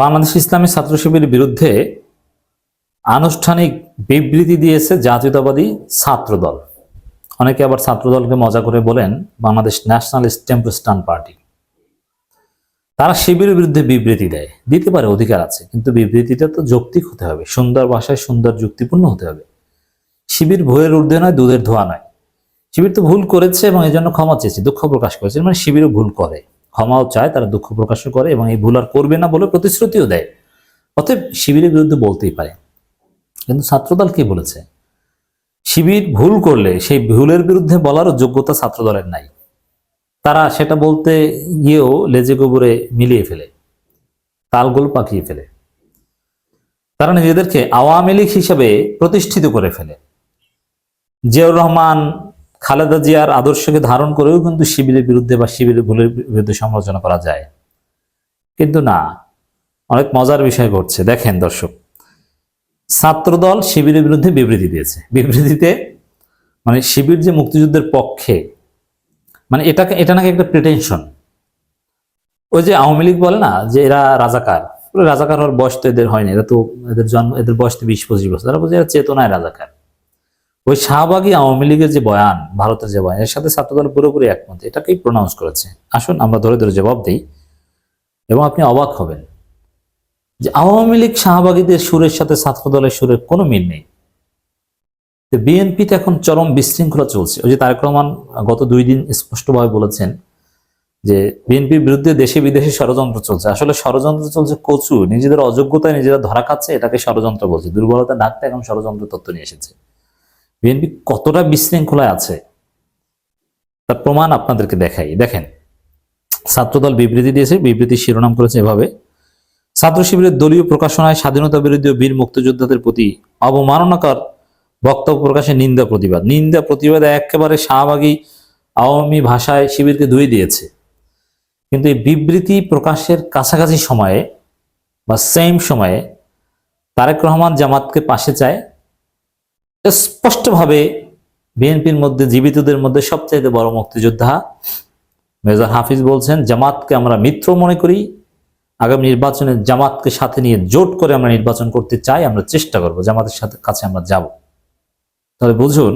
বাংলাদেশ ইসলামী ছাত্র শিবির বিরুদ্ধে আনুষ্ঠানিক বিবৃতি দিয়েছে জাতীয়তাবাদী ছাত্রদল। অনেকে আবার ছাত্রদলকে মজা করে বলেন বাংলাদেশ ন্যাশনালিস্ট টেম্পোস্টান পার্টি। তারা শিবিরের বিরুদ্ধে বিবৃতি দেয়। দিতে পারে, অধিকার আছে, কিন্তু বিবৃতিটা তো যৌক্তিক হতে হবে। সুন্দর ভাষায় সুন্দর যুক্তিপূর্ণ হতে হবে। শিবির ভয়ের ঊর্ধ্বে নয়, দুধের ধোয়া নয়। শিবির তো ভুল করেছে এবং এই জন্য ক্ষমা চেয়েছে, দুঃখ প্রকাশ করেছে। মানে শিবিরও ভুল করে। ক্ষমাও চায়, তারা দুঃখ প্রকাশও করে এবং এই ভুল আর করবে না বলে প্রতিশ্রুতিও দেয়। অতএব শিবিরের বিরুদ্ধে বলতেই পারে। কিন্তু ছাত্রদল কি বলেছে? শিবির ভুল করলে সেই ভুলের বিরুদ্ধে বলারও যোগ্যতা ছাত্রদলের নাই। তারা সেটা বলতে গিয়েও লেজে গোবরে মিলিয়ে ফেলে, তালগোল পাকিয়ে ফেলে। তারা নিজেদেরকে আওয়ামী লীগ হিসেবে প্রতিষ্ঠিত করে ফেলে। জিয়াউর রহমান খালেদা জিয়ার আদর্শকে ধারণ করেও কিন্তু শিবিরের বিরুদ্ধে বা শিবিরের ভুলের বিরুদ্ধে সমালোচনা করা যায়। কিন্তু না, অনেক মজার বিষয় ঘটছে। দেখেন দর্শক, ছাত্রদল শিবিরের বিরুদ্ধে বিবৃতি দিয়েছে। বিবৃতিতে মানে শিবির যে মুক্তিযুদ্ধের পক্ষে মানে এটাকে এটা নাকি একটা প্রিটেনশন ওই যে আওয়ামী লীগ বলে না যে এরা রাজাকার রাজাকার হওয়ার বয়স তো এদের হয়নি। এরা তো এদের জন্ম, এদের বয়স তো বিশ পঁচিশ বছর। তারা বলছে এরা চেতনায় রাজাকার। ওই শাহবাগী আওয়ামী লীগের যে বয়ান, ভারতের যে বয়ান, এর সাথে ছাত্রদল পুরোপুরি একমত। এটাকেই প্রনাউন্স করেছে। আসুন আমরা ধরে ধরে জবাব দিই এবং আপনি অবাক হবেন যে আওয়ামী লীগ শাহবাগীদের সুরের সাথে ছাত্রদলের সুরের কোনো মিল নেই। বিএনপিতে এখন চরম বিশৃঙ্খলা চলছে। ওই যে তারেক রহমান গত দুই দিন স্পষ্টভাবে বলেছেন যে বিএনপির বিরুদ্ধে দেশে বিদেশে ষড়যন্ত্র চলছে। আসলে ষড়যন্ত্র চলছে কচু। নিজেদের অযোগ্যতায় নিজেরা ধরা খাচ্ছে, এটাকে ষড়যন্ত্র বলছে। দুর্বলতা ডাকতে এখন ষড়যন্ত্র তত্ত্ব নিয়ে এসেছে। বিএনপি কতটা বিশৃঙ্খলায় আছে তার প্রমাণ আপনাদেরকে দেখাই। দেখেন, ছাত্রদল বিবৃতি দিয়েছে বিবৃতির শিরোনাম করেছে এভাবে, ছাত্র শিবিরের দলীয় প্রকাশনায় স্বাধীনতা বিরোধী ও বীর মুক্তিযোদ্ধাদের প্রতি অবমাননাকর বক্তব্য প্রকাশে নিন্দা প্রতিবাদ। নিন্দা প্রতিবাদ একেবারে শাহবাগী আওয়ামী ভাষায় শিবিরকে ধুয়ে দিয়েছে। কিন্তু এই বিবৃতি প্রকাশের কাছাকাছি সময়ে বা সেম সময়ে তারেক রহমান জামাতকে পাশে চায় স্পষ্টভাবে বিএনপির মধ্যে, জীবিতদের মধ্যে সবচাইতে বড় মুক্তিযোদ্ধা মেজর হাফিজ বলছেন, জামাতকে আমরা মিত্র মনে করি, আগামী নির্বাচনে জামাতকে সাথে নিয়ে জোট করে আমরা নির্বাচন করতে চাই, আমরা চেষ্টা করব, জামাতের সাথে, কাছে আমরা যাব। তাহলে বুঝুন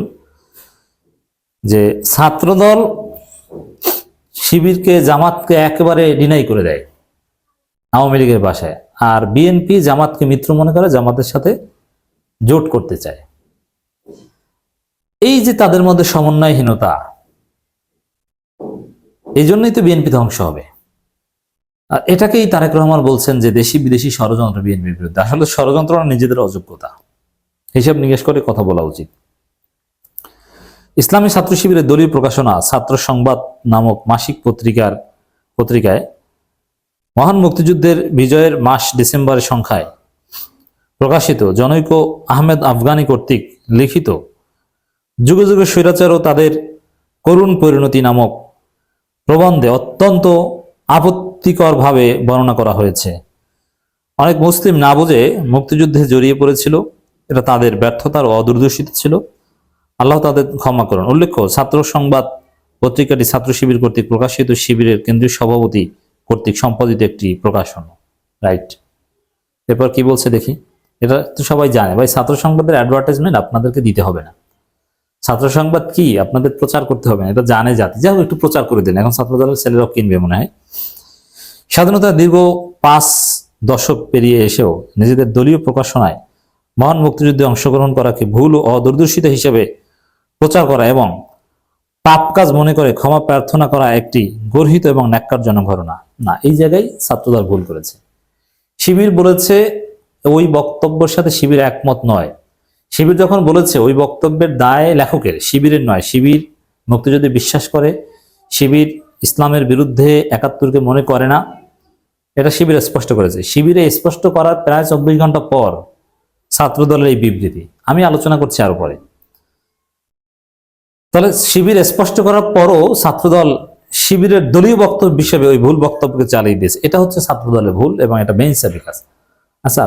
যে ছাত্রদল শিবিরকে, জামাতকে একেবারে ডিনাই করে দেয় আওয়ামী লীগের বাসায়, আর বিএনপি জামাতকে মিত্র মনে করে, জামাতের সাথে জোট করতে চায়। এই যে তাদের মধ্যে সমন্বয়হীনতা, এই জন্যই তো বিএনপি ধ্বংস হবে। আর এটাকেই তারেক রহমান বলছেন যে দেশি বিদেশি ষড়যন্ত্র বিএনপির বিরুদ্ধে। আসলে ষড়যন্ত্র নিজেদের অযোগ্যতা। হিসাব নিকেশ করে কথা বলা উচিত। ইসলামী ছাত্র শিবিরের দলীয় প্রকাশনা, ছাত্র সংবাদ নামক মাসিক পত্রিকার পত্রিকায় মহান মুক্তিযুদ্ধের বিজয়ের মাস ডিসেম্বরের সংখ্যায় প্রকাশিত জনৈক আহমেদ আফগানি কর্তৃক লিখিত যুগে যুগে স্বৈরাচার ও তাদের করুণ পরিণতি নামক প্রবন্ধে অত্যন্ত আপত্তিকরভাবে বর্ণনা করা হয়েছে। অনেক মুসলিম না বুঝে মুক্তিযুদ্ধে জড়িয়ে পড়েছিল। এটা তাদের ব্যর্থতার অদূরদর্শিতা ছিল। আল্লাহ তাদের ক্ষমা করুন। উল্লেখ্য, ছাত্র সংবাদ পত্রিকাটি ছাত্র শিবির কর্তৃক প্রকাশিত। শিবিরের কেন্দ্রীয় সভাপতি কর্তৃক সম্পাদিত একটি প্রকাশন। রাইট। এরপর কি বলছে দেখি। এটা তো সবাই জানে। ভাই, ছাত্র সংবাদের অ্যাডভার্টাইজমেন্ট আপনাদেরকে দিতে হবে না। ছাত্র সংবাদ কি? আপনাদের প্রচার করতে হবে এটা জানে জাতি। যাই একটু প্রচার করে দিন। এখন ছাত্র দলের ছেলেরাও কিনবে মনে হয়। স্বাধীনতা দীর্ঘ পাঁচ দশক পেরিয়ে এসেও নিজেদের দলীয় প্রকাশনায় মহান মুক্তিযুদ্ধে অংশগ্রহণ করাকে ভুল ও অদূরদর্শিতা হিসেবে প্রচার করা এবং পাপ কাজ মনে করে ক্ষমা প্রার্থনা করা একটি গর্হিত এবং ন্যাক্কারজনক ঘটনা। না, এই জায়গায় ছাত্রদল ভুল করেছে। শিবির বলেছে, ওই বক্তব্যের সাথে শিবির একমত নয়। শিবির যখন বলেছে, ওই বক্তব্যের দায় লেখকের, শিবিরের নয়, শিবির মুক্তিযুদ্ধে বিশ্বাস করে, শিবির ইসলামের বিরুদ্ধে একাত্তরকে মনে করে না, এটা শিবির স্পষ্ট করেছে। শিবিরে স্পষ্ট করার প্রায় চব্বিশ ঘণ্টা পর ছাত্রদলের এই বিবৃতি। আমি আলোচনা করছি আরও পরে। তাহলে শিবির স্পষ্ট করার পরও ছাত্রদল শিবিরের দলীয় বক্তব্য হিসেবে ওই ভুল বক্তব্যকে চালিয়ে দিয়েছে। এটা হচ্ছে ছাত্রদলের ভুল এবং এটা বেইনসাফি কাজ। আচ্ছা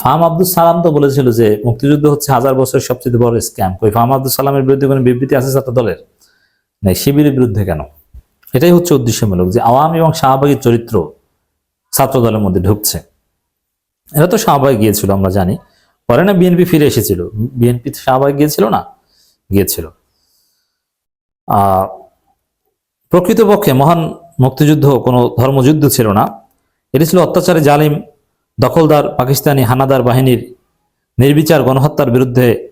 ফাহাম আব্দুল সালাম তো বলেছিল যে মুক্তিযুদ্ধ হচ্ছে হাজার বছরের সবচেয়ে বড় স্ক্যাম। ওই ফাহাম আব্দুল সালামের বিরুদ্ধে কোনো বিবৃতি আছে ছাত্র দলের নাই, শিবিরের বিরুদ্ধে কেন? এটাই হচ্ছে উদ্দেশ্যমূলক যে আওয়াম এবং শাহবাগীর চরিত্র ছাত্র দলের মধ্যে ঢুকছে। এরা তো শাহবাগ গিয়েছিল, আমরা জানি। পরে না বিএনপি ফিরে এসেছিল। বিএনপি শাহবাগ গিয়েছিল না? গিয়েছিল। প্রকৃতপক্ষে মহান মুক্তিযুদ্ধ কোনো ধর্মযুদ্ধ ছিল না। এটি ছিল অত্যাচারে জালিম দখলদার পাকিস্তানি হানাদার বাহিনীর নির্বিচার গণহত্যার বিরুদ্ধে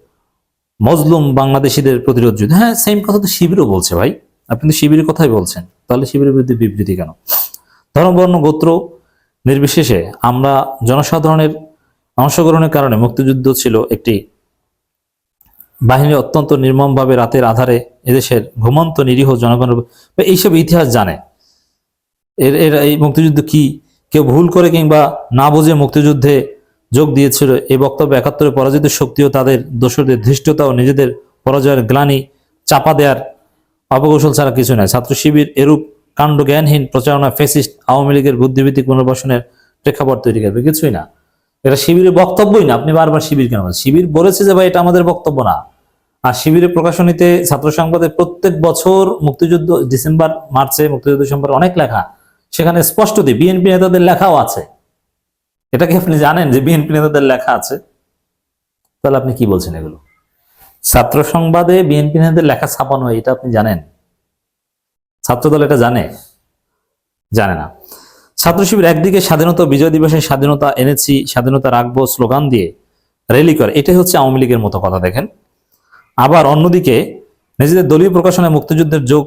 মজলুম বাংলাদেশিদের প্রতিরোধ যুদ্ধ। হ্যাঁ সেম কথা তো শিবিরও বলছে ভাই। আপনি তো শিবিরের কথাই বলছেন। তাহলে শিবিরের বিরুদ্ধে বিবৃতি কেন? ধর্ম বর্ণ গোত্র নির্বিশেষে আমরা জনসাধারণের অংশগ্রহণের কারণে মুক্তিযুদ্ধ ছিল একটি বাহিনী অত্যন্ত নির্মমভাবে রাতের আধারে এদেশের ঘুমন্ত নিরীহ জনগণের এইসব ইতিহাস জানে। এর এর এই মুক্তিযুদ্ধ কি কেউ ভুল করে কিংবা না বুঝে মুক্তিযুদ্ধে যোগ দিয়েছিল, এই বক্তব্য একাত্তরে পরাজিত শক্তিও তাদের দোষদের ধৃষ্টতা ও নিজেদের পরাজয়ের গ্লানি চাপা দেওয়ার অপকৌশল ছাড়া কিছু নয়। ছাত্র শিবির এরূপ কাণ্ড জ্ঞানহীন প্রচারণা ফেসিস্ট আওয়ামী লীগের বুদ্ধিভিত্তিক পুনর্বাসনের প্রেক্ষাপট তৈরি করবে। কিছুই না। এটা শিবিরের বক্তব্যই না। আপনি বারবার শিবির কেন? শিবির বলেছে যে, ভাই, এটা আমাদের বক্তব্য না। আর শিবিরের প্রকাশনীতে ছাত্র সংবাদে প্রত্যেক বছর মুক্তিযুদ্ধ ডিসেম্বর, মার্চে মুক্তিযুদ্ধ সম্পর্কে অনেক লেখা। সেখানে স্পষ্ট দিয়ে বিএনপি নেতাদের লেখাও আছে। এটা কি আপনি জানেন যে বিএনপি নেতাদের লেখা আছে। তাহলে আপনি কি বলছেন এগুলো? ছাত্র সংবাদে বিএনপি নেতাদের লেখা ছাপানো, এটা আপনি জানেন? ছাত্রদল এটা জানে? জানে না। ছাত্র শিবির একদিকে স্বাধীনতা, বিজয় দিবসের স্বাধীনতা এনেছি, স্বাধীনতা রাখব স্লোগান দিয়ে র্যালি করে, এটাই হচ্ছে আওয়ামী লীগের মতো কথা, দেখেন। আবার অন্যদিকে নিজেদের দলীয় প্রকাশনে মুক্তিযুদ্ধের যোগ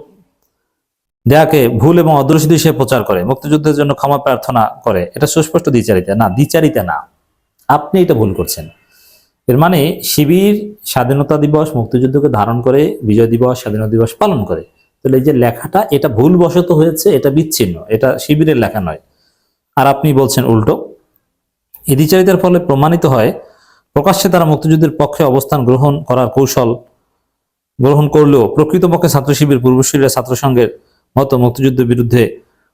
দেয়াকে ভুল এবং অদৃশ্য হিসেবে প্রচার করে, মুক্তিযুদ্ধের জন্য ক্ষমা প্রার্থনা করে। এটা সুস্পষ্ট দ্বিচারিতা। না দ্বিচারিতা না। আপনি এটা ভুল করছেন। এর মানে শিবির, স্বাধীনতা দিবস, মুক্তিযুদ্ধকে ধারণ করে, বিজয় দিবস, স্বাধীনতা দিবস পালন করে। তাহলে এই যে লেখাটা, এটা ভুলবশত হয়েছে, এটা বিচ্ছিন্ন। এটা শিবিরের লেখা নয়। আর আপনি বলছেন উল্টো। এই দ্বিচারিতার ফলে প্রমাণিত হয়, প্রকাশ্যে তারা মুক্তিযুদ্ধের পক্ষে অবস্থান গ্রহণ করার কৌশল গ্রহণ করলেও প্রকৃতপক্ষে ছাত্র শিবির পূর্বশীলের ছাত্র সংঘের মতো মুক্তিযুদ্ধের বিরুদ্ধে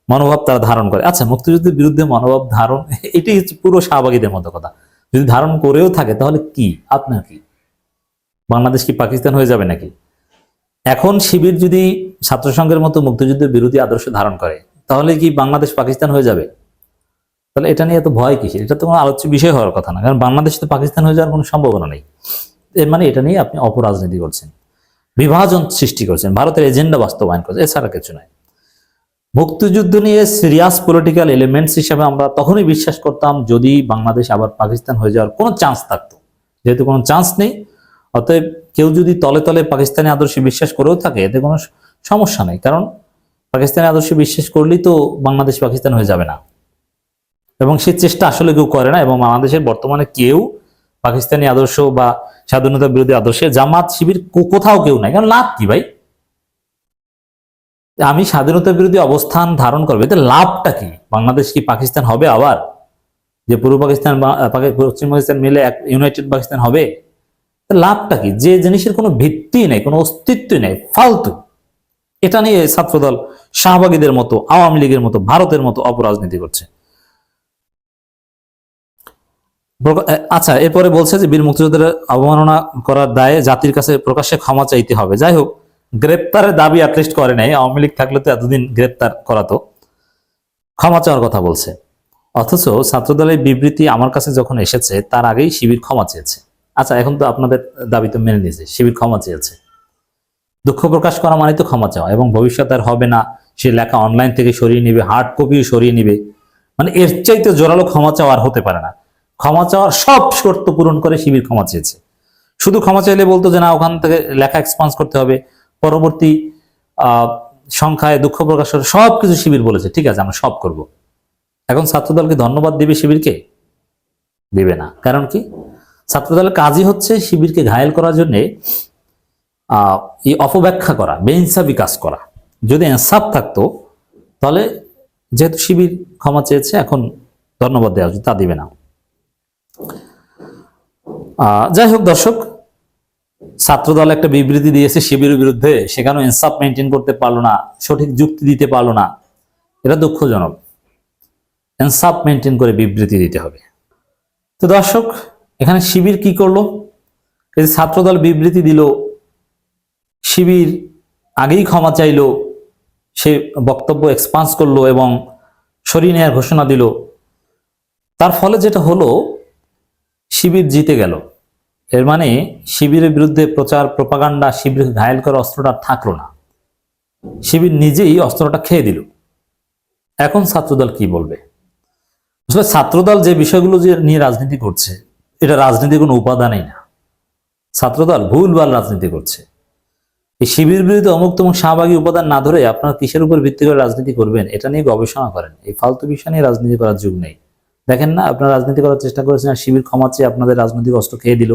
মনোভাব তারা ধারণ করে। আচ্ছা মুক্তিযুদ্ধের বিরুদ্ধে মনোভাব ধারণ, এটাই হচ্ছে পুরো শাহবাগীদের মতো কথা। যদি ধারণ করেও থাকে, তাহলে কি? আপনার কি? বাংলাদেশ কি পাকিস্তান হয়ে যাবে নাকি? এখন শিবির যদি ছাত্র সংঘের মতো মুক্তিযুদ্ধের বিরোধী আদর্শ ধারণ করে, তাহলে কি বাংলাদেশ পাকিস্তান হয়ে যাবে? তাহলে এটা নিয়ে এত ভয় কিসের? এটা তো কোনো আলোচ্য বিষয় হওয়ার কথা না, কারণ বাংলাদেশ তো পাকিস্তান হয়ে যাওয়ার কোনো সম্ভাবনা নেই। এর মানে এটা নিয়ে আপনি অপরাজনীতি করছেন, বিভাজন সৃষ্টি করছেন, ভারতের এজেন্ডা বাস্তবায়ন করছেন, এছাড়া কিছু নয়। মুক্তিযুদ্ধ নিয়ে সিরিয়াস পলিটিক্যাল এলিমেন্টস হিসেবে আমরা তখনই বিশ্বাস করতাম যদি বাংলাদেশ আবার পাকিস্তান হয়ে যাওয়ার কোনো চান্স থাকতো। যেহেতু কোনো চান্স নেই, অতএব কেউ যদি তলে তলে পাকিস্তানি আদর্শে বিশ্বাস করেও থাকে, এতে কোনো সমস্যা নেই। কারণ পাকিস্তানি আদর্শে বিশ্বাস করলেই তো বাংলাদেশ পাকিস্তান হয়ে যাবে না। এবং সে চেষ্টা আসলে কেউ করে না এবং বাংলাদেশের বর্তমানে কেউ পাকিস্তানি আদর্শ বা স্বাধীনতা বিরোধী আদর্শে জামাত শিবির কোথাও কেউ নাই। কারণ লাভ কি ভাই? আমি স্বাধীনতা বিরোধী অবস্থান ধারণ করব, এতে লাভটা কি? বাংলাদেশ কি পাকিস্তান হবে আবার? যে পূর্ব পাকিস্তান পশ্চিম পাকিস্তান মিলে এক ইউনাইটেড পাকিস্তান হবে? লাভটা কি? যে জিনিসের কোনো ভিত্তি নেই, কোনো অস্তিত্বই নেই, ফালতু। এটা নিয়ে ছাত্রদল শাহবাগীদের মতো, আওয়ামী লীগের মতো, ভারতের মতো অপরাজনীতি করছে। আচ্ছা এরপরে বলছে যে বীর মুক্তিযোদ্ধাদের অবমাননা করার দায়ে জাতির কাছে প্রকাশ্যে ক্ষমা চাইতে হবে। যাই হোক গ্রেপ্তারের দাবি অ্যাটলিস্ট করে নাই। আওয়ামী লীগ থাকলে তো এতদিন গ্রেপ্তার করাতো। ক্ষমা চাওয়ার কথা বলছে। অথচ ছাত্রদলের বিবৃতি আমার কাছে যখন এসেছে, তার আগেই শিবির ক্ষমা চেয়েছে। আচ্ছা এখন তো আপনাদের দাবি তো মেনে নিয়েছে, শিবির ক্ষমা চেয়েছে। দুঃখ প্রকাশ করা মানে তো ক্ষমা চাওয়া এবং ভবিষ্যতে আর হবে না। সে লেখা অনলাইন থেকে সরিয়ে নিবে হার্ড কপিও সরিয়ে নিবে। মানে এর চাইতে জোরালো ক্ষমা চাওয়া আর হতে পারে না। ক্ষমা চাওয়ার সব শর্ত পূরণ করে শিবির ক্ষমা চেয়েছে। শুধু ক্ষমা চাইলে বলতো যে না, ওখান থেকে লেখা এক্সপান্স করতে হবে। পরবর্তী সংখ্যায় দুঃখ প্রকাশ করে সব কিছু শিবির বলেছে। ঠিক আছে আমরা সব করব। এখন ছাত্রদলকে ধন্যবাদ দিবে শিবিরকে? দিবে না। কারণ কি? ছাত্রদলের কাজই হচ্ছে শিবিরকে ঘায়েল করার জন্যে এই অপব্যাখ্যা করা বেইনসাফি কাজ করা। যদি ইনসাফ থাকতো তাহলে যেহেতু শিবির ক্ষমা চেয়েছে এখন ধন্যবাদ দেওয়া উচিত তা দিবে না। আহ, যাই হোক দর্শক ছাত্রদল একটা বিবৃতি দিয়েছে শিবিরের বিরুদ্ধে, সেখানেও ইনসাফ মেনটেন করতে পারল না, সঠিক যুক্তি দিতে পারল না। এটা দুঃখজনক। ইনসাফ মেনটেন করে বিবৃতি দিতে হবে। তো দর্শক, এখানে শিবির কি করল? এই ছাত্রদল বিবৃতি দিল, শিবির আগেই ক্ষমা চাইলো, সে বক্তব্য এক্সপান্স করল এবং সরিয়ে নেওয়ার ঘোষণা দিল। তার ফলে যেটা হলো, শিবির জিতে গেল। এর মানে শিবিরের বিরুদ্ধে প্রচার, প্রপাগান্ডা শিবিরকে ঘায়েল করার অস্ত্রটা থাকল না। শিবির নিজেই অস্ত্রটা খেয়ে দিল। এখন ছাত্রদল কি বলবে? আসলে ছাত্রদল যে বিষয়গুলো যে নিয়ে রাজনীতি করছে, এটা রাজনীতির কোনো উপাদানই না। ছাত্রদল ভুলভাল রাজনীতি করছে। এই শিবির বিরুদ্ধে অমুক তমুক শাহবাগী উপাদান না ধরে আপনারা কিসের উপর ভিত্তি করে রাজনীতি করবেন, এটা নিয়ে গবেষণা করেন। এই ফালতু বিষয় নিয়ে রাজনীতি করার যুগ নেই। দেখেন না, আপনারা রাজনীতি করার চেষ্টা করেছেন আর শিবির ক্ষমা চেয়ে আপনাদের রাজনৈতিক অস্ত্র খেয়ে দিল।